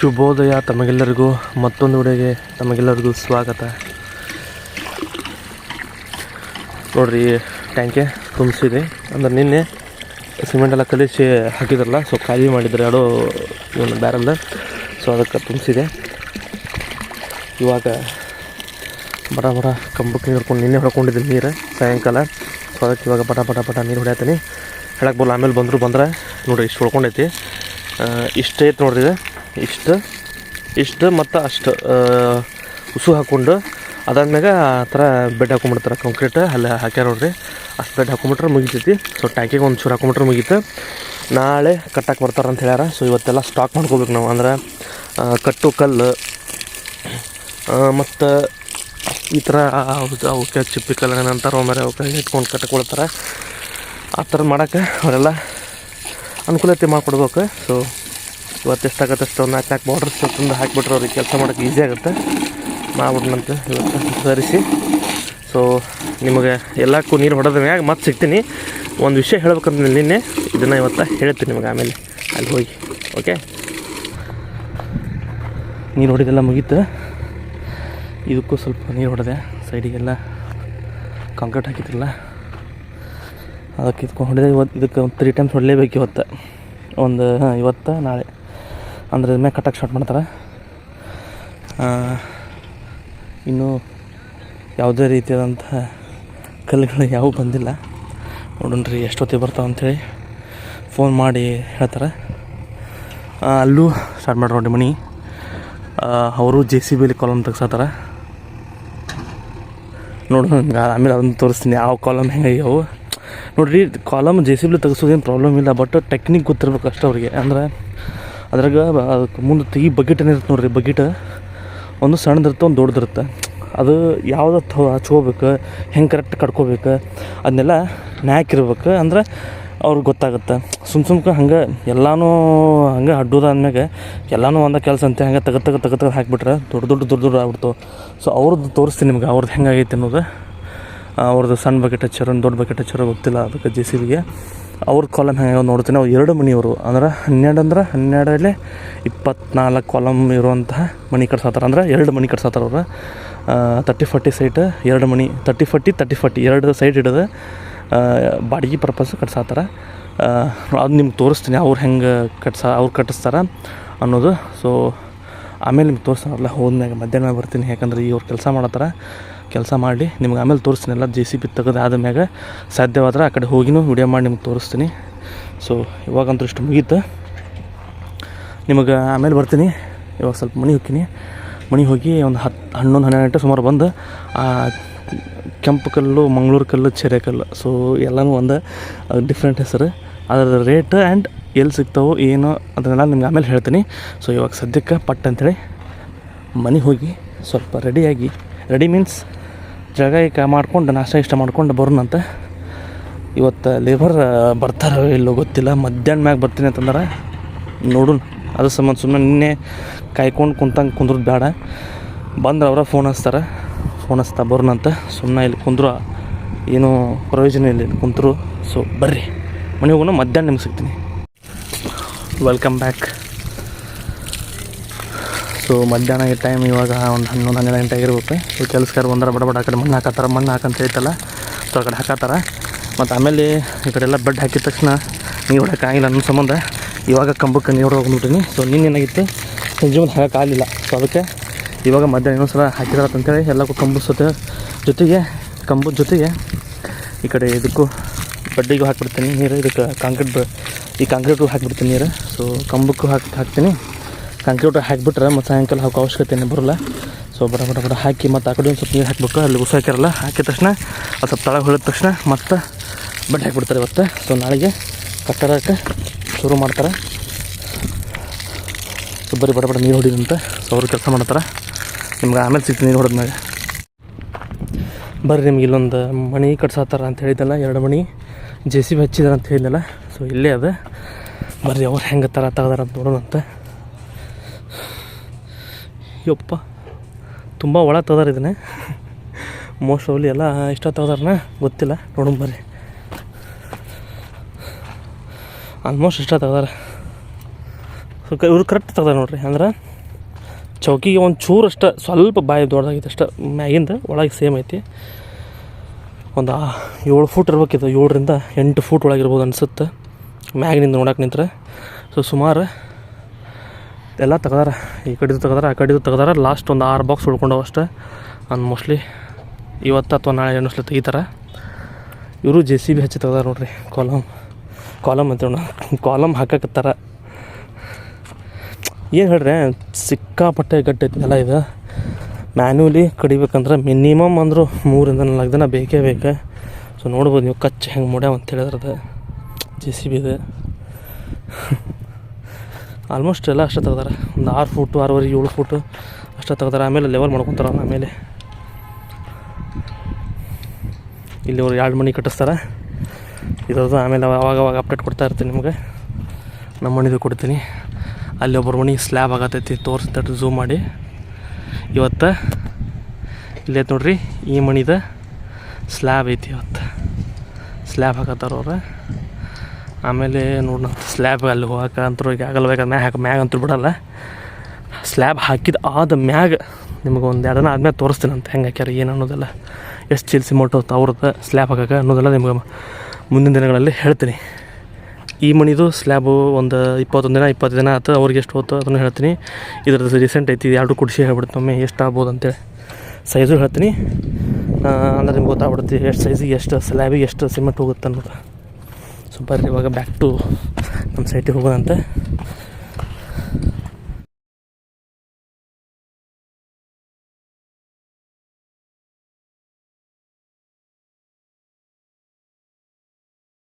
ಶುಭೋದಯ ತಮಗೆಲ್ಲರಿಗೂ ಮತ್ತೊಂದು ವಿಡಿಯೋಗೆ ತಮಗೆಲ್ಲರಿಗೂ ಸ್ವಾಗತ. ನೋಡ್ರಿ ಟ್ಯಾಂಕೆ ತುಂಬಿಸಿದೆ. ಅಂದ್ರೆ ನಿನ್ನೆ ಸಿಮೆಂಟ್ ಎಲ್ಲ ಕಲಿಸಿ ಹಾಕಿದ್ರಲ್ಲ ಸೊ ಖಾಲಿ ಮಾಡಿದ್ರೆ ಎರಡು ಇವನು ಬ್ಯಾರಲ್ಲ ಸೊ ಅದಕ್ಕೆ ತುಂಬಿಸಿದೆ. ಇವಾಗ ಬಡ ಬಡ ಕಂಬಕ್ಕೆ ಹಿಡ್ಕೊಂಡು ನಿನ್ನೆ ಹೊಡ್ಕೊಂಡಿದ್ದೀನಿ ನೀರು ಸಾಯಂಕಾಲ. ಸೊ ಅದಕ್ಕೆ ಇವಾಗ ಬಟ ಬಟ ಬಟ ನೀರು ಹೊಡ್ಯಾತೀನಿ. ಹೇಳಕ್ಕೆ ಬರಲ್ಲ, ಆಮೇಲೆ ಬಂದರು ಬಂದ್ರೆ ನೋಡಿ ಇಷ್ಟು ಹೊಡ್ಕೊಂಡೈತಿ ಇಷ್ಟೇ ಐತೆ ನೋಡ್ರಿ ಇದು. ಇಷ್ಟು ಇಷ್ಟು ಮತ್ತು ಅಷ್ಟು ಉಸು ಹಾಕ್ಕೊಂಡು ಅದಾದ್ಮ್ಯಾಗ ಆ ಥರ ಬೆಡ್ ಹಾಕೊಂಡ್ಬಿಡ್ತಾರೆ ಕಾಂಕ್ರೀಟ್ ಅಲ್ಲಿ ಹಾಕ್ಯಾರ ನೋಡ್ರಿ. ಅಷ್ಟು ಬೆಡ್ ಹಾಕೊಂಬಿಟ್ರೆ ಮುಗಿತೈತಿ. ಸೊ ಟ್ಯಾಂಕಿಗೆ ಒಂದು ಚೂರು ಹಾಕೊಂಬಿಟ್ರೆ ಮುಗೀತು. ನಾಳೆ ಕಟ್ಟಕ್ಕೆ ಬರ್ತಾರೆ ಅಂತ ಹೇಳ್ಯಾರ. ಸೊ ಇವತ್ತೆಲ್ಲ ಸ್ಟಾಕ್ ಮಾಡ್ಕೋಬೇಕು ನಾವು. ಅಂದ್ರೆ ಕಟ್ಟು, ಕಲ್ಲು ಮತ್ತು ಈ ಥರ ಅವಕ್ಕೆ ಚಿಪ್ಪಿ ಕಲ್ಲು ಏನಂತಾರೆ ಒಮ್ಮೆ ಅವಕ್ಕೆ ಇಟ್ಕೊಂಡು ಕಟ್ಟಕೊಳ್ತಾರೆ ಆ ಥರ ಮಾಡೋಕ್ಕೆ ಅವರೆಲ್ಲ ಅನುಕೂಲತೆ ಮಾಡಿಕೊಡ್ಬೇಕು. ಸೊ ಇವತ್ತು ಎಷ್ಟಾಗತ್ತೆ ಅಷ್ಟು ಒಂದು ನಾಲ್ಕು ನಾಲ್ಕು ತಂದು ಹಾಕಿಬಿಟ್ರೆ ಅವ್ರಿಗೆ ಕೆಲಸ ಮಾಡೋಕ್ಕೆ ಈಸಿ ಆಗುತ್ತೆ. ಮಾಡ್ಬಿಟ್ನಂತೆ ಇವತ್ತು ಸರಿಸಿ ಸೊ ನಿಮಗೆ ಎಲ್ಲಕ್ಕೂ ನೀರು ಹೊಡೆದ ಮ್ಯಾಗ ಮತ್ತೆ ಸಿಗ್ತೀನಿ. ಒಂದು ವಿಷಯ ಹೇಳ್ಬೇಕಂತ ನಿನ್ನೆ, ಇದನ್ನು ಇವತ್ತು ಹೇಳ್ತೀನಿ ನಿಮಗೆ ಆಮೇಲೆ ಅಲ್ಲಿ ಹೋಗಿ ಓಕೆ ನೀರು ಹೊಡೆದೆಲ್ಲ ಮುಗೀತು. ಇದಕ್ಕೂ ಸ್ವಲ್ಪ ನೀರು ಹೊಡೆದೆ. ಸೈಡಿಗೆಲ್ಲ ಕಾಂಕ್ರೀಟ್ ಹಾಕಿದ್ರಲ್ಲ, ಅದಕ್ಕೆ ಇದಕ್ಕೆ ಹೊಡೆದೆ. ಇವತ್ತು ಇದಕ್ಕೆ ಒಂದು ತ್ರೀ ಟೈಮ್ಸ್ ಹೊಡಲೇಬೇಕು ಇವತ್ತು. ಒಂದು ಇವತ್ತು, ನಾಳೆ. ಅಂದ್ರೆ ಮ್ಯಾಗ ಕಟ್ಟಕ್ಕೆ ಸ್ಟಾರ್ಟ್ ಮಾಡ್ತಾರೆ. ಇನ್ನೂ ಯಾವುದೇ ರೀತಿಯಾದಂಥ ಕಲ್ಲುಗಳು ಯಾವೂ ಬಂದಿಲ್ಲ. ನೋಡೋಣ್ರಿ ಎಷ್ಟೊತ್ತಿಗೆ ಬರ್ತಾವೆ ಅಂಥೇಳಿ ಫೋನ್ ಮಾಡಿ ಹೇಳ್ತಾರೆ. ಅಲ್ಲೂ ಸ್ಟಾರ್ಟ್ ಮಾಡಿ ನೋಡಿ ಆ, ಅವರು ಜೆ ಸಿ ಬಿಲಿ ಕಾಲಮ್ ತೆಗ್ಸತ್ತಾರೆ ನೋಡೋಣ ಹಂಗೆ ಆಮೇಲೆ ಅದನ್ನು ತೋರಿಸ್ತೀನಿ. ಯಾವ ಕಾಲಮ್ ಹೆಂಗಾಗ್ಯಾವು ನೋಡ್ರಿ ಕಾಲಮ್ ಜೆ ಸಿ ಬಿಲಿ ತೆಗ್ಸೋದೇನು ಪ್ರಾಬ್ಲಮ್ ಇಲ್ಲ ಬಟ್ ಟೆಕ್ನಿಕ್ ಗೊತ್ತಿರ್ಬೇಕು ಅಷ್ಟೇ ಅವ್ರಿಗೆ. ಅಂದ್ರೆ ಅದ್ರಾಗ ಅದಕ್ಕೆ ಮುಂದೆ ತೆಗಿ ಬಕೆಟ್ ಏನಿರುತ್ತೆ ನೋಡ್ರಿ ಬಕೆಟ್ ಒಂದು ಸಣ್ಣದಿರುತ್ತೆ, ಒಂದು ದೊಡ್ಡದಿರುತ್ತೆ. ಅದು ಯಾವ್ದು ಹಚ್ಕೋಬೇಕು, ಹೆಂಗೆ ಕರೆಕ್ಟ್ ಕಟ್ಕೋಬೇಕು ಅದನ್ನೆಲ್ಲ ನ್ಯಾಕಿರ್ಬೇಕು ಅಂದ್ರೆ ಅವ್ರಿಗೆ ಗೊತ್ತಾಗುತ್ತೆ. ಸುಮ್ ಸುಮ್ಕೆ ಹಂಗೆ ಎಲ್ಲನೂ ಹಂಗೆ ಅಡ್ಡೋದಾದ್ಮ್ಯಾಗ ಎಲ್ಲನೂ ಒಂದೇ ಕೆಲಸ ಅಂತೆ, ಹಂಗೆ ತಗ ತಗ ತಗ ತಗ ಹಾಕ್ಬಿಟ್ರೆ ದೊಡ್ಡ ದೊಡ್ಡ ದೊಡ್ಡ ದೊಡ್ಡ ಆಗ್ಬಿಡ್ತಾವೆ. ಸೊ ಅವ್ರದ್ದು ತೋರಿಸ್ತೀನಿ ನಿಮ್ಗೆ ಅವ್ರದ್ದು ಹೆಂಗಾಗೈತೆ ಅನ್ನೋದು. ಅವ್ರದ್ದು ಸಣ್ಣ ಬಕೆಟ್ ಹಚ್ಚಾರ, ದೊಡ್ಡ ಬಕೆಟ್ ಹಚ್ಚಾರ ಗೊತ್ತಿಲ್ಲ ಅದಕ್ಕೆ ಜೆ ಸಿ ಬಿಗೆ. ಅವ್ರ ಕಾಲಮ್ ಹೆಂಗೆ ನೋಡ್ತೀನಿ. ಅವ್ರು ಎರಡು ಮನೆಯವರು ಅಂದ್ರೆ ಹನ್ನೆರಡು ಅಂದ್ರೆ ಹನ್ನೆರಡರಲ್ಲಿ ಇಪ್ಪತ್ನಾಲ್ಕು ಕಾಲಮ್ ಇರುವಂತಹ ಮನಿ ಕಟ್ಸಾತಾರೆ. ಅಂದ್ರೆ ಎರಡು ಮನಿ ಕಟ್ಸಾತಾರೆ ಅವ್ರು. ತರ್ಟಿ ಫಾರ್ಟಿ ಸೈಟ್ ಎರಡು ಮಣಿ. ತರ್ಟಿ ಫಾರ್ಟಿ ತರ್ಟಿ ಫಾರ್ಟಿ ಎರಡು ಸೈಡ್ ಹಿಡಿದು ಬಾಡಿಗೆ ಪರ್ಪಸ್ ಕಟ್ಸಾತಾರೆ. ಅದು ನಿಮ್ಗೆ ತೋರಿಸ್ತೀನಿ ಅವ್ರು ಹೆಂಗೆ ಕಟ್ಸ, ಅವ್ರು ಕಟ್ಟಿಸ್ತಾರೆ ಅನ್ನೋದು. ಸೊ ಆಮೇಲೆ ನಿಮ್ಗೆ ತೋರಿಸ್ತಾರಲ್ಲ ಹೋದ್ಮ್ಯಾಗ ಮಧ್ಯಾಹ್ನ ಬರ್ತೀನಿ. ಯಾಕಂದ್ರೆ ಇವ್ರು ಕೆಲಸ ಮಾಡತ್ತಾರ. ಕೆಲಸ ಮಾಡಿ, ನಿಮ್ಗೆ ಆಮೇಲೆ ತೋರಿಸ್ತೀನಿ. ಎಲ್ಲ ಜೆ ಸಿ ಬಿ ತೆಗೆದಾದ ಮ್ಯಾಗೆ ಸಾಧ್ಯವಾದ್ರೆ ಆ ಕಡೆ ಹೋಗಿನೂ ವಿಡಿಯೋ ಮಾಡಿ ನಿಮ್ಗೆ ತೋರಿಸ್ತೀನಿ. ಸೊ ಇವಾಗಂತೂ ಇಷ್ಟು ಮುಗೀತು. ನಿಮಗೆ ಆಮೇಲೆ ಬರ್ತೀನಿ. ಇವಾಗ ಸ್ವಲ್ಪ ಮನೆ ಹೋಗ್ತೀನಿ. ಮನೆ ಹೋಗಿ ಒಂದು ಹತ್ತು ಹನ್ನೊಂದು, ಹನ್ನೆರಡು ಗಂಟೆ ಸುಮಾರು ಬಂದು, ಆ ಕೆಂಪು ಕಲ್ಲು, ಮಂಗಳೂರು ಕಲ್ಲು ಚೆರೆ ಕಲ್ಲು. ಸೊ ಎಲ್ಲನೂ ಒಂದು ಡಿಫ್ರೆಂಟ್ ಹೆಸರು. ಅದರ ರೇಟ್ ಆ್ಯಂಡ್ ಎಲ್ಲಿ ಸಿಗ್ತಾವೋ ಏನು ಅದನ್ನೆಲ್ಲ ನಿಮ್ಗೆ ಆಮೇಲೆ ಹೇಳ್ತೀನಿ. ಸೊ ಇವಾಗ ಸದ್ಯಕ್ಕೆ ಪಟ್ ಅಂತೇಳಿ ಮನೆಗೆ ಹೋಗಿ ಸ್ವಲ್ಪ ರೆಡಿಯಾಗಿ ರೆಡಿ ಮೀನ್ಸ್ ಜಾಗ ಈಗ ಮಾಡ್ಕೊಂಡು ನಾಷ್ಟ ಇಷ್ಟ ಮಾಡ್ಕೊಂಡು ಬರೋಣಂತೆ ಇವತ್ತು ಲೇಬರ್ ಬರ್ತಾರೋ ಇಲ್ಲೋ ಗೊತ್ತಿಲ್ಲ. ಮಧ್ಯಾಹ್ನ ಮ್ಯಾಗ ಬರ್ತೀನಿ ಅಂತಂದ್ರೆ. ನೋಡೋಣ ಅದ್ರ ಸಂಬಂಧ ಸುಮ್ಮನೆ ನಿನ್ನೆ ಕಾಯ್ಕೊಂಡು ಕುಂತಂಗೆ ಕುಂದ್ರದ್ದು ಬೇಡ ಬಂದ್ರೆ ಅವರ ಫೋನ್ ಹಚ್ತಾರೆ. ಫೋನ್ ಹಚ್ತಾ ಬರೋಣಂತ ಸುಮ್ಮನೆ ಇಲ್ಲಿ ಕುಂದ್ರು. ಏನೂ ಪ್ರಯೋಜನ ಇಲ್ಲ ಇಲ್ಲಿ ಕುಂತರು. ಸೊ ಬರ್ರಿ. ಮನೆಗೆ ಹೋಗೋಣ. ಮಧ್ಯಾಹ್ನ ನಿಮ್ಗೆ ಸಿಗ್ತೀನಿ. ವೆಲ್ಕಮ್ ಬ್ಯಾಕ್ ಸೊ ಮಧ್ಯಾಹ್ನ ಈ ಟೈಮ್ ಇವಾಗ ಒಂದು ಹನ್ನೊಂದು, ಹನ್ನೆರಡು ಗಂಟೆ ಆಗಿರ್ಬೇಕು. ಸೊ ಕೆಲಸಕಾರ ಬಂದ್ರೆ, ಬಡ ಬಡ ಆ ಕಡೆ ಮಣ್ಣು ಹಾಕತ್ತಾರ, ಮಣ್ಣು ಹಾಕಂತ ಹೇಳ್ತಲ್ಲ, ಸೊ ಆ ಕಡೆ ಹಾಕತ್ತಾರ. ಮತ್ತು ಆಮೇಲೆ ಈ ಕಡೆ ಎಲ್ಲ ಬೆಡ್ ಹಾಕಿದ ತಕ್ಷಣ ನೀರು ಹೊಡೋಕ್ಕಾಗಿಲ್ಲ ಅನ್ನೋ ಸಂಬಂಧ. ಇವಾಗ ಕಂಬಕ್ಕೆ ನೀರು ಹೋಗ್ಬಿಟ್ಟಿನಿ ಸೊ ನಿನ್ನೆ ಏನಾಗಿತ್ತು? ಸಂಜೆ ಮುಂದೆ ಸೊ ಅದಕ್ಕೆ ಇವಾಗ ಮಧ್ಯಾಹ್ನ ಇನ್ನೊಂದು ಸಲ ಹಾಕಿದಾರ ಅಂತೇಳಿ ಎಲ್ಲಕ್ಕೂ ಕಂಬದ ಸುತ್ತ ಜೊತೆಗೆ, ಕಂಬದ ಜೊತೆಗೆ ಈ ಕಡೆ ಇದಕ್ಕೂ ಬಡ್ಡಿಗೂ ಹಾಕಿಬಿಡ್ತೀನಿ ನೀರು. ಇದಕ್ಕೆ ಕಾಂಕ್ರೀಟ್ ಈ ಕಾಂಕ್ರೀಟ್ಗೂ ಹಾಕಿಬಿಡ್ತೀನಿ ನೀರು. ಸೊ ಕಂಬಕ್ಕೂ ಹಾಕಿ ಹಾಕ್ತೀನಿ. ಕಾಂಕ್ರೀಟ್ ಹಾಕಿಬಿಟ್ರೆ ಮತ್ತು ಸಾಯಂಕಾಲ ಹಾಕೋ ಅವಶ್ಯಕತೆ ಬರೋಲ್ಲ. ಸೊ ಬಡ ಬಡ ಬಡ ಹಾಕಿ ಮತ್ತು ಆ ಕಡೆ ಒಂದು ಸ್ವಲ್ಪ ನೀರು ಹಾಕಬೇಕು. ಅಲ್ಲಿ ಉಸಾಕಿರಲ್ಲ ಹಾಕಿದ ತಕ್ಷಣ ಅದು ಸ್ವಲ್ಪ ತಳಗೆ ಹೊಳಿದ ತಕ್ಷಣ ಮತ್ತೆ ಬಡ್ಡೆ ಹಾಕಿಬಿಡ್ತಾರೆ ಇವತ್ತು. ಸೊ ನಾಳೆಗೆ ಕಟ್ಟಡಕ್ಕೆ ಶುರು ಮಾಡ್ತಾರೆ. ಸೊ ಬರೀ ಬಡ ಬಡ ನೀರು ಹೊಡಿದಂತೆ. ಸೊ ಅವರು ಕೆಲಸ ಮಾಡ್ತಾರೆ ನಿಮ್ಗೆ ಆಮೇಲೆ ಸಿಗ್ತೀನಿ ನೀರು ಹೊಡೆದ್ಮ್ಯಾಗ ಬರ್ರಿ ನಿಮ್ಗೆ ಇಲ್ಲೊಂದು ಮಣಿ ಕಟ್ಸಾತಾರ ಅಂತ ಹೇಳಿದ್ದಲ್ಲ ಎರಡು ಮಣಿ. ಜೆ ಸಿ ಬಿ ಹಚ್ಚಿದಾರ ಅಂತ ಹೇಳಿದ್ನಲ್ಲ. ಸೊ ಇಲ್ಲೇ ಅದ. ಬರ್ರಿ ಅವ್ರು ಹೆಂಗೆ ಥರ ತಗದಾರ ಅಂತ ನೋಡೋಣಂತ. ಯಪ್ಪ. ತುಂಬ ಒಳ ತೆಗ್ದಾರ ಇದನ್ನೇ. ಮೋಸ್ಟ್ ಆಫ್ಲಿ ಎಲ್ಲ ಇಷ್ಟ ತೆಗ್ದಾರನ ಗೊತ್ತಿಲ್ಲ. ನೋಡೋಣ ಬರ್ರಿ. ಆಲ್ಮೋಸ್ಟ್ ಇಷ್ಟ ತೆಗ್ದಾರ ಇವ್ರು ಕರೆಕ್ಟ್ ತೆಗ್ದಾರ ನೋಡ್ರಿ. ಅಂದ್ರೆ ಚೌಕಿಗೆ ಒಂದು ಚೂರು ಅಷ್ಟ ಸ್ವಲ್ಪ ಬಾಯಿ ದೊಡ್ಡದಾಗೈತೆ ಅಷ್ಟ. ಮ್ಯಾಗಿಂದ ಒಳಗೆ ಸೇಮ್ ಐತಿ. ಒಂದು ಏಳು ಫೂಟ್ ಇರ್ಬೇಕಿತ್ತು. ಏಳರಿಂದ ಎಂಟು ಫೂಟ್ ಒಳಗಿರ್ಬೋದು ಅನ್ಸುತ್ತೆ. ಮ್ಯಾಗಿನಿಂದ ನೋಡಕ್ಕೆ ನಿಂತ್ರೆ. ಸೊ ಸುಮಾರು ಎಲ್ಲ ತೆಗ್ದಾರ, ಈ ಕಡೆದು ತೆಗ್ದಾರ, ಆ ಕಡೆದು ತೆಗ್ದಾರ. ಲಾಸ್ಟ್ ಒಂದು ಆರು ಬಾಕ್ಸ್ ಉಳ್ಕೊಂಡವು ಅಷ್ಟೇ. ಅಂದ್ ಮೋಸ್ಟ್ಲಿ ಇವತ್ತು ಅಥವಾ ನಾಳೆ ಅನ್ನಿಸ್ಲಿ ತೆಗಿತಾರೆ. ಇವರು ಜೆ ಸಿ ಬಿ ಹಚ್ಚಿ ತೆಗ್ದಾರ ನೋಡ್ರಿ ಕಾಲಮ್ ಕಾಲಮ್ ಅಂತೇಳಿ ಕಾಲಮ್ ಹಾಕಕತ್ತಾರ. ಏನು ಹೇಳ್ರಿ, ಸಿಕ್ಕಾಪಟ್ಟೆ ಗಟ್ಟಿ ಐತಿ ಎಲ್ಲ ಇದು. ಮ್ಯಾನ್ಯೂಲಿ ಕಡಿಬೇಕಂದ್ರೆ ಮಿನಿಮಮ್ ಅಂದರೂ ಮೂರಿಂದ ನಾಲ್ಕು ದಿನ ಬೇಕೇ ಬೇಕು. ಸೊ ನೋಡ್ಬೋದು ನೀವು ಕಚ್ಚೆ ಹೆಂಗೆ ಮಾಡ್ಯಾವ ಅಂತ ಹೇಳಿದ್ರದ ಜೆ ಸಿ ಬಿದು ಆಲ್ಮೋಸ್ಟ್ ಎಲ್ಲ ಅಷ್ಟೇ ತೆಗ್ದಾರೆ. ಒಂದು ಆರು ಫೂಟು ಆರೂವರೆ, ಏಳು ಫೂಟು ಅಷ್ಟೇ ತೆಗ್ದಾರೆ. ಆಮೇಲೆ ಲೆವೆಲ್ ಮಾಡ್ಕೊತಾರ ಆಮೇಲೆ. ಇಲ್ಲಿ ಅವ್ರು ಎರಡು ಮನೆ ಕಟ್ಟಿಸ್ತಾರೆ. ಇರೋದು ಆಮೇಲೆ ಅವಾಗ ಅವಾಗ ಅಪ್ಡೇಟ್ ಕೊಡ್ತಾ ಇರ್ತೀನಿ ನಿಮಗೆ. ನಮ್ಮ ಮಣಿದು ಕೊಡ್ತೀನಿ. ಅಲ್ಲಿ ಒಬ್ಬರು ಮನೆ ಸ್ಲ್ಯಾಬ್ ಆಗತೈತಿ ತೋರಿಸ್ತಟ್ಟು ಝೂಮ್ ಮಾಡಿ. ಇವತ್ತು ಇಲ್ಲೈತೆ ನೋಡ್ರಿ, ಈ ಮಣಿದ ಸ್ಲ್ಯಾಬ್ ಐತಿ ಇವತ್ತು. ಸ್ಲ್ಯಾಬ್ ಹಾಕತ್ತಾರ ಅವ್ರು. ಆಮೇಲೆ ನೋಡೋಣ ಸ್ಲ್ಯಾಬ್ ಅಲ್ಲಿ ಹೋಗಕ್ಕೆ ಅಂತೂ ಬೇಕಾದ್ರೆ ಮ್ಯಾಗ ಹಾಕಿ, ಮ್ಯಾಗ ಅಂತೂ ಬಿಡಲ್ಲ. ಸ್ಲ್ಯಾಬ್ ಹಾಕಿದ ಆದ ಮ್ಯಾಗ ನಿಮ್ಗೆ ಒಂದು ಎರಡು ದಿನ ಆದ್ಮೇಲೆ ತೋರಿಸ್ತೀನಿ ಅಂತ ಹೆಂಗೆ ಹಾಕ್ಯಾರ, ಏನು ಅನ್ನೋದೆಲ್ಲ. ಎಷ್ಟು ಚಿಲ್ಸಿ ಹೊತ್ತು ಅವ್ರದ್ದು ಸ್ಲ್ಯಾಬ್ ಹಾಕಕ್ಕೆ ಅನ್ನೋದೆಲ್ಲ ನಿಮ್ಗೆ ಮುಂದಿನ ದಿನಗಳಲ್ಲಿ ಹೇಳ್ತೀನಿ. ಈ ಮಣಿದು ಸ್ಲ್ಯಾಬು ಒಂದು ಇಪ್ಪತ್ತೊಂದು ದಿನ ಇಪ್ಪತ್ತು ದಿನ ಆಯ್ತು ಅವ್ರಿಗೆ ಎಷ್ಟು ಹೋಯ್ತು ಅದನ್ನು ಹೇಳ್ತೀನಿ. ಇದ್ರದ್ದು ರೀಸೆಂಟ್ ಐತಿ ಎರಡು ಕುಡಿಸಿ ಹೇಳ್ಬಿಡ್ತು ಒಮ್ಮೆ, ಎಷ್ಟು ಆಗ್ಬೋದು ಅಂತೇಳಿ. ಸೈಜು ಹೇಳ್ತೀನಿ. ಅಂದರೆ ನಿಮ್ಗೆ ಗೊತ್ತಾಗ್ಬಿಡುತ್ತೆ, ಎಷ್ಟು ಸೈಜಿಗೆ ಎಷ್ಟು ಸ್ಲ್ಯಾಬಿಗೆ ಎಷ್ಟು ಸಿಮೆಂಟ್ ಹೋಗುತ್ತೆ ಅನ್ನೋದು. ಸೊ ಬರ್ರಿ ಇವಾಗ ಬ್ಯಾಕ್ ಟು ನಮ್ಮ ಸೈಟಿಗೆ ಹೋಗೋದಂತೆ